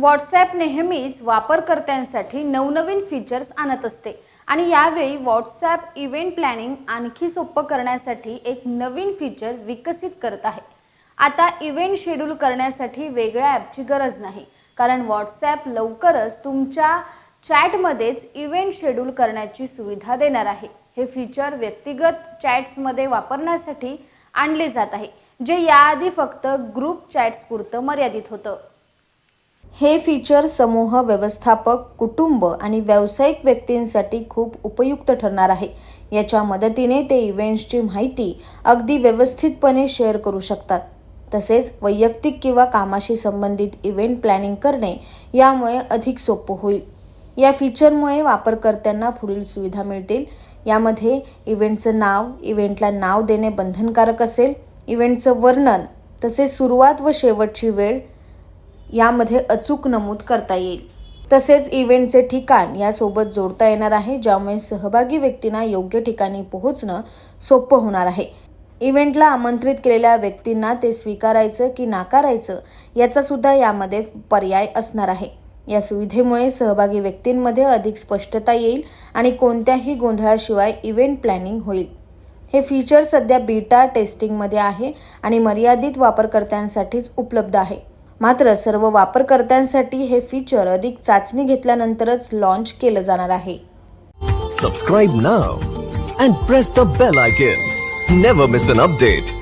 WhatsApp नेहमीच वापरकर्त्यांसाठी नवनवीन फीचर्स आणत असते. आणि यावेळी व्हॉट्सॲप इव्हेंट प्लॅनिंग आणखी सोपं करण्यासाठी एक नवीन फीचर विकसित करत आहे. आता इव्हेंट शेड्यूल करण्यासाठी वेगळ्या ॲपची गरज नाही. कारण व्हॉट्सॲप लवकरच तुमच्या चॅटमध्येच इव्हेंट शेड्यूल करण्याची सुविधा देणार आहे. हे फीचर व्यक्तिगत चॅट्समध्ये वापरण्यासाठी आणले जात आहे. जे याआधी फक्त ग्रुप चॅट्सपुरतं मर्यादित होतं. हे फीचर समूह व्यवस्थापक कुटुंब आणि व्यावसायिक व्यक्तींसाठी खूप उपयुक्त ठरणार आहे. याच्या मदतीने ते इव्हेंट्सची माहिती अगदी व्यवस्थितपणे शेअर करू शकतात. तसेच वैयक्तिक किंवा कामाशी संबंधित इव्हेंट प्लॅनिंग करणे यामुळे अधिक सोपं होईल. या फीचरमुळे वापरकर्त्यांना पुढील सुविधा मिळतील. यामध्ये इव्हेंटचं नाव इव्हेंटला नाव देणे बंधनकारक असेल. इव्हेंटचं वर्णन तसेच सुरुवात व शेवटची वेळ यामध्ये अचूक नमूद करता येईल. तसेच इव्हेंटचे ठिकाण यासोबत जोडता येणार आहे ज्यामुळे सहभागी व्यक्तींना योग्य ठिकाणी पोहोचणं सोपं होणार आहे. इव्हेंटला आमंत्रित केलेल्या व्यक्तींना ते स्वीकारायचं की नाकारायचं याचा सुद्धा यामध्ये पर्याय असणार आहे. या सुविधेमुळे सहभागी व्यक्तींमध्ये अधिक स्पष्टता येईल आणि कोणत्याही गोंधळाशिवाय इव्हेंट प्लॅनिंग होईल. हे फीचर सध्या बीटा टेस्टिंगमध्ये आहे आणि मर्यादित वापरकर्त्यांसाठीच उपलब्ध आहे. मात्र सर्व वापरकर्त्यांसाठी हे फीचर अधिक चाचणी घेतल्यानंतरच लॉन्च केलं जाणार आहे. सबस्क्राईब ना and press the bell icon never miss an update